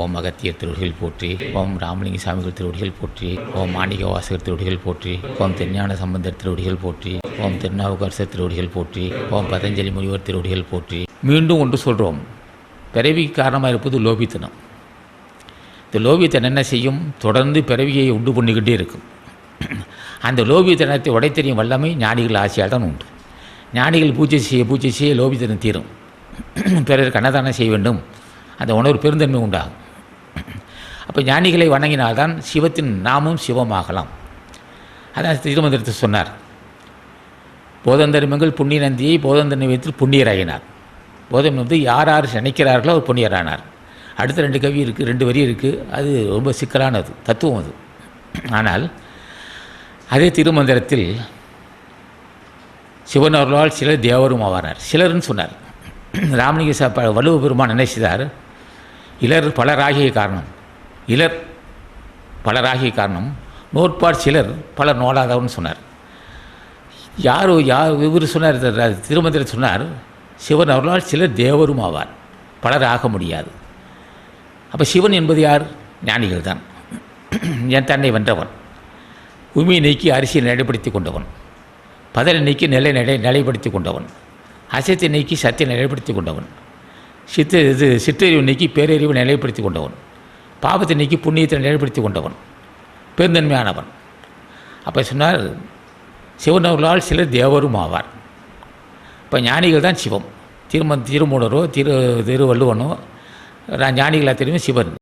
ஓம் அகத்திய திருவடிகள் போற்றி ஓம் ராமலிங்க சாமிகள் திருவடிகள் போற்றி ஓம் மாணிக வாசகர் திருவடிகள் போற்றி ஓம் திருஞான சம்பந்தர் திருவடிகள் போற்றி ஓம் திருநாவுக்கரசர் திருவடிகள் போற்றி ஓம் பதஞ்சலி முனிவர் திருவடிகள் போற்றி. மீண்டும் ஒன்று சொல்கிறோம் பிறவிக்கு காரணமாக இருப்பது லோபித்தனம். இந்த லோபியத்தனம் என்ன செய்யும்? தொடர்ந்து பிறவியை உண்டு பண்ணிக்கிட்டே இருக்கும். அந்த லோபியத்தனத்தை உடைத்தெறியும் வல்லமை ஞானிகள் ஆசையால் தான் உண்டு. ஞானிகள் பூஜை செய்ய பூஜை செய்ய லோபித்தனம் தீரும். பிறருக்கு அன்னதானம் செய்ய வேண்டும். அந்த உணர்வு பெருந்தன்மை உண்டாகும். அப்போ ஞானிகளை வணங்கினால்தான் சிவத்தின் நாமும் சிவமாகலாம். அதான் திருமந்திரத்தை சொன்னார். போதந்தரிமங்கள் புண்ணிய நந்தியை போதந்தனை வைத்து புண்ணியராகினார் போதம் வந்து யார் யார் நினைக்கிறார்களோ அவர் புண்ணியரானார். அடுத்த ரெண்டு கவி இருக்குது ரெண்டு வரி இருக்குது அது ரொம்ப சிக்கலானது தத்துவம் அது. ஆனால் அதே திருமந்திரத்தில் சிவன் அவர்களால் சிலர் தேவரும் ஆவாரார். சிலர்னு சொன்னார். ராமலிங்க சா ப- பெருமான் நினைச்சார் இலர் பலராகிய காரணம். இலர் பலராகிய காரணம் நோட்பாடு சிலர் பலர் நோடாதவன்னு சொன்னார். யார் யார் இவர் சொன்னார் திருமந்திர திருமந்திரம் சொன்னார் சிவன் அவர்களால் சிலர் தேவரும் ஆவார் பலர் ஆக முடியாது. அப்போ சிவன் என்பது யார்? ஞானிகள் தான் என் தன்னை வென்றவன். உமி நீக்கி அரிசியை நிலைப்படுத்தி கொண்டவன். பதலை நீக்கி நிலை நிலை நிலைப்படுத்தி கொண்டவன். அசத்தை நீக்கி சத்தை நிலைப்படுத்தி கொண்டவன். சித்த இது சிற்றறிவு நீக்கி பேரறிவு நிலைப்படுத்தி கொண்டவன். பாவத்தை நீக்கி புண்ணியத்தை நிலைப்படுத்தி கொண்டவன் பெருந்தன்மையானவன். அப்போ சொன்னார் சிவன் அவர்களால் சிலர் தேவரும் ஆவார். இப்போ ஞானிகள் தான் சிவம். திருமன் திருமூலரோ திரு திருவள்ளுவனோ ஞானிகளாக தெரியும் சிவன்.